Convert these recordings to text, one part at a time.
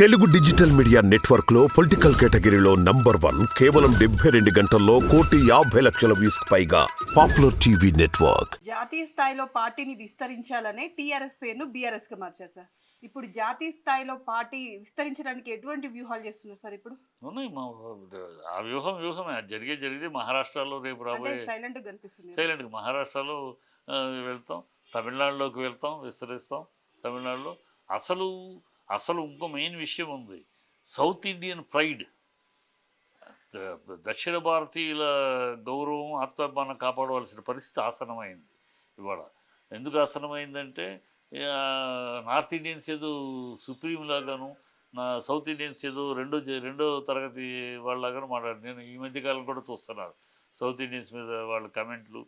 Telugu digital media నెట్వర్క్లో political కేటగిరీలో number one కేవలం డెబ్బై రెండు గంటల్లో కోటి యాభై లక్షల వ్యూస్ పైగా పాపులర్ టీవీ నెట్వర్క్. జాతీయ స్థాయిలో పార్టీని విస్తరించాలనే టీఆర్ఎస్ పేరును బీఆర్ఎస్గా మార్చారు సార్. ఇప్పుడు జాతీయ స్థాయిలో పార్టీ విస్తరించడానికి ఎటువంటి వ్యూహాలు చేస్తున్నారు సార్ ఇప్పుడు? ఉన్నాయి మా ఆ వ్యూహం వ్యూహమే. అది జరిగే జరిగితే మహారాష్ట్రలో రేపు రాబోయే సైలెంట్గా కనిపిస్తుంది సైలెంట్గా మహారాష్ట్రలో వెళ్తాం. తమిళనాడులోకి వెళ్తాం విస్తరిస్తాం తమిళనాడులో. అసలు అసలు ఇంకో మెయిన్ విషయం ఉంది. సౌత్ ఇండియన్ ప్రైడ్ దక్షిణ భారతీయుల గౌరవం ఆత్మాభిమానం కాపాడవలసిన పరిస్థితి ఆసనమైంది ఇవాళ. ఎందుకు ఆసనమైందంటే నార్త్ ఇండియన్స్ ఏదో సుప్రీం లాగాను నా సౌత్ ఇండియన్స్ ఏదో రెండో జ- రెండో తరగతి వాళ్ళలాగాను మాట్లాడు నేను ఈ మధ్యకాలం కూడా చూస్తున్నాను సౌత్ ఇండియన్స్ మీద వాళ్ళ కమెంట్లు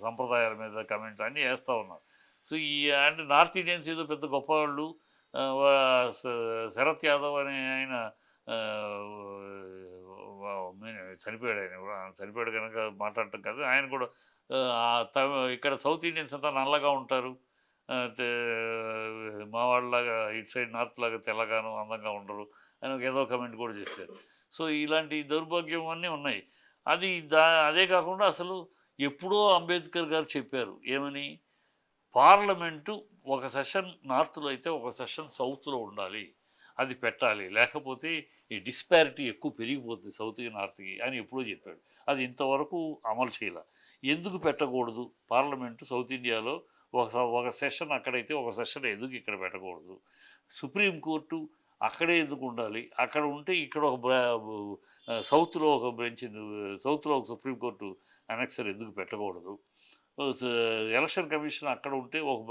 సంప్రదాయాల మీద కమెంట్లు అన్నీ వేస్తూ ఉన్నారు. సో ఈ అంటే నార్త్ ఇండియన్స్ ఏదో పెద్ద గొప్ప వాళ్ళు శరత్ యాదవ్ అనే ఆయన చనిపోయాడు ఆయన కూడా. చనిపోయాడు కనుక మాట్లాడటం కాదు. ఆయన కూడా తమి- ఇక్కడ సౌత్ ఇండియన్స్ అంతా నల్లగా ఉంటారు. మా వాళ్ళలాగా ఇటు సైడ్ నార్త్ లాగా తెల్లగాను అందంగా ఉండరు అని ఏదో కమెంట్ కూడా చేశారు. సో ఇలాంటి దౌర్భాగ్యం అన్నీ ఉన్నాయి. అది దా అదే కాకుండా అసలు ఎప్పుడో అంబేద్కర్ గారు చెప్పారు ఏమని? పార్లమెంటు ఒక సెషన్ నార్త్లో అయితే ఒక సెషన్ సౌత్లో ఉండాలి అది పెట్టాలి. లేకపోతే ఈ డిస్పారిటీ ఎక్కువ పెరిగిపోతుంది సౌత్కి నార్త్కి అని ఎప్పుడో చెప్పాడు. అది ఇంతవరకు అమలు చేయాల. ఎందుకు పెట్టకూడదు? పార్లమెంటు సౌత్ ఇండియాలో ఒక స- ఒక సెషన్ అక్కడైతే ఒక సెషన్ ఎందుకు ఇక్కడ పెట్టకూడదు? సుప్రీంకోర్టు అక్కడే ఎందుకు ఉండాలి? అక్కడ ఉంటే ఇక్కడ ఒక సౌత్లో ఒక బెంచ్ సౌత్లో ఒక సుప్రీంకోర్టు అనెక్సర్ ఎందుకు పెట్టకూడదు? ఎలక్షన్ కమిషన్ అక్కడ ఉంటే ఒక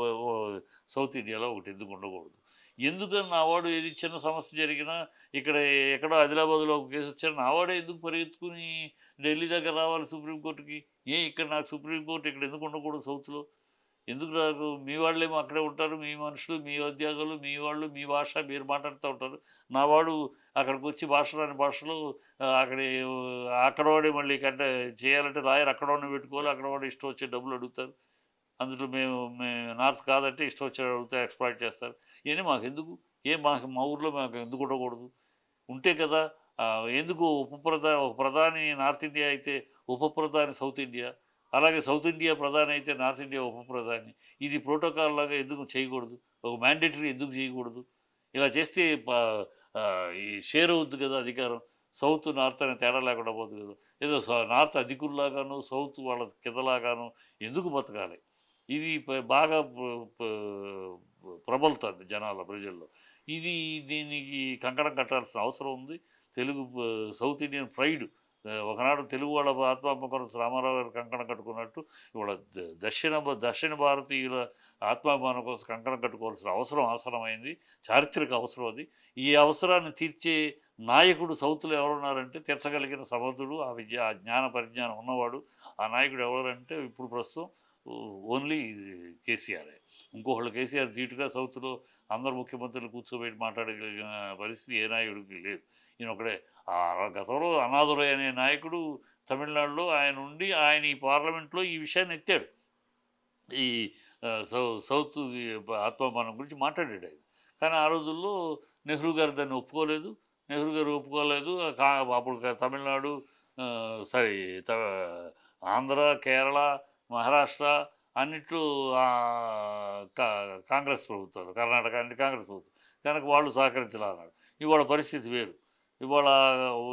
సౌత్ ఇండియాలో ఒకటి ఎందుకు ఉండకూడదు. ఎందుకని నా వాడు ఏది చిన్న సమస్య జరిగినా ఇక్కడ ఎక్కడో ఆదిలాబాద్లో ఒక కేసు వచ్చారు నా వాడే ఎందుకు పరిగెత్తుకుని ఢిల్లీ దగ్గర రావాలి సుప్రీంకోర్టుకి ఏ ఇక్కడ నాకు సుప్రీంకోర్టు ఇక్కడ ఎందుకు ఉండకూడదు సౌత్లో? ఎందుకు నాకు మీ వాళ్ళేమో అక్కడే ఉంటారు మీ మనుషులు మీ ఉద్యోగాలు మీ వాళ్ళు మీ భాష మీరు మాట్లాడుతూ ఉంటారు. నా వాడు అక్కడికి వచ్చి భాష రాని భాషలో అక్కడ అక్కడవాడే మళ్ళీ కంటే చేయాలంటే రాయరు. అక్కడ ఉన్న పెట్టుకోవాలి అక్కడ వాడు ఇష్టం వచ్చే డబ్బులు అడుగుతారు. అందులో మేము మేము నార్త్ కాదంటే ఇష్టం వచ్చే అడిగితే ఎక్స్ప్లాయిట్ చేస్తారు. ఇవన్నీ మాకు ఎందుకు ఏం మాకు మా ఊర్లో మాకు ఎందుకు ఉండకూడదు? ఉంటే కదా ఎందుకు ఉప ప్రధా ఒక ప్రధాని నార్త్ ఇండియా అయితే ఉప ప్రధాని సౌత్ ఇండియా? అలాగే సౌత్ ఇండియా ప్రధాని అయితే నార్త్ ఇండియా ఉప ప్రధాని. ఇది ప్రోటోకాల్ లాగా ఎందుకు చేయకూడదు? ఒక మ్యాండేటరీ ఎందుకు చేయకూడదు? ఇలా చేస్తే షేర్ అవుద్ది కదా అధికారం. సౌత్ నార్త్ అనే తేడా లేకుండా పోతుంది కదా. ఏదో స- నార్త్ అధికుల్లాగాను సౌత్ వాళ్ళ కిందలాగాను ఎందుకు బతకాలి? ఇది బాగా ప్రబలుతుంది జనాల ప్రజల్లో. ఇది దీనికి కంకణం కట్టాల్సిన అవసరం ఉంది. తెలుగు సౌత్ ఇండియన్ ప్రైడ్ ఒకనాడు తెలుగు వాళ్ళ ఆత్మాభిమానం రామారావు గారు కంకణం కట్టుకున్నట్టు ఇవాళ ద- దక్షిణ భ- దక్షిణ భారతీయుల ఆత్మాభిమానం కోసం కంకణం కట్టుకోవాల్సిన అవసరం అవసరమైంది చారిత్రక అవసరం అది. ఈ అవసరాన్ని తీర్చే నాయకుడు సౌత్లో ఎవరున్నారంటే తీర్చగలిగిన సమర్థుడు ఆ విద్య ఆ జ్ఞాన పరిజ్ఞానం ఉన్నవాడు. ఆ నాయకుడు ఎవరంటే ఇప్పుడు ప్రస్తుతం ఓన్లీ కేసీఆర్. ఇంకొకళ్ళు కేసీఆర్ ధీటుగా సౌత్లో అందరు ముఖ్యమంత్రులు కూర్చోబెట్టి మాట్లాడగలిగిన పరిస్థితి ఏ నాయకుడికి లేదు. ఈయన ఒకడే. ఆ గతంలో అనాథురై అనే నాయకుడు తమిళనాడులో ఆయన ఉండి ఆయన ఈ పార్లమెంట్లో ఈ విషయాన్ని ఎత్తాడు. ఈ సౌ సౌత్ ఈ గురించి మాట్లాడాడు ఆయన. కానీ ఆ రోజుల్లో నెహ్రూ గారు దాన్ని ఒప్పుకోలేదు. నెహ్రూ గారు ఒప్పుకోలేదు. అప్పుడు తమిళనాడు సారీ త- ఆంధ్ర కేరళ మహారాష్ట్ర అన్నిట్లో కా- కాంగ్రెస్ ప్రభుత్వాలు కర్ణాటక అన్ని కాంగ్రెస్ ప్రభుత్వం. కనుక వాళ్ళు సహకరించాలి అన్నాడు ఇవాళ పరిస్థితి వేరు. ఇవాళ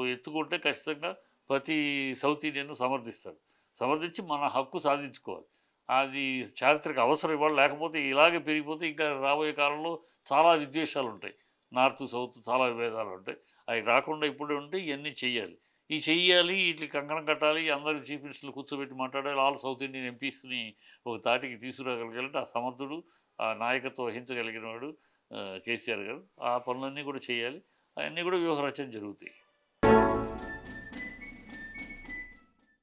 ఎత్తుకుంటే ఖచ్చితంగా ప్రతి సౌత్ ఇండియన్ను సమర్థిస్తాడు. సమర్థించి మన హక్కు సాధించుకోవాలి. అది చారిత్రక అవసరం ఇవాళ లేకపోతే ఇలాగే పెరిగిపోతే ఇంకా రాబోయే కాలంలో చాలా విద్వేషాలు ఉంటాయి నార్త్ సౌత్ చాలా విభేదాలు ఉంటాయి అవి రాకుండా ఇప్పుడే ఉంటే ఇవన్నీ చేయాలి ఈ చెయ్యాలి వీటికి కంకణం కట్టాలి అందరూ చీఫ్ మినిస్టర్లు కూర్చోబెట్టి మాట్లాడాలి ఆల్ సౌత్ ఇండియన్ ఎంపీస్ని ఒక తాటికి తీసుకురాగలిగాలంటే ఆ సమర్థుడు ఆ నాయకత్వం వహించగలిగిన వాడు కేసీఆర్ గారు. ఆ పనులన్నీ కూడా చేయాలి అవన్నీ కూడా వ్యూహరచన జరుగుతాయి.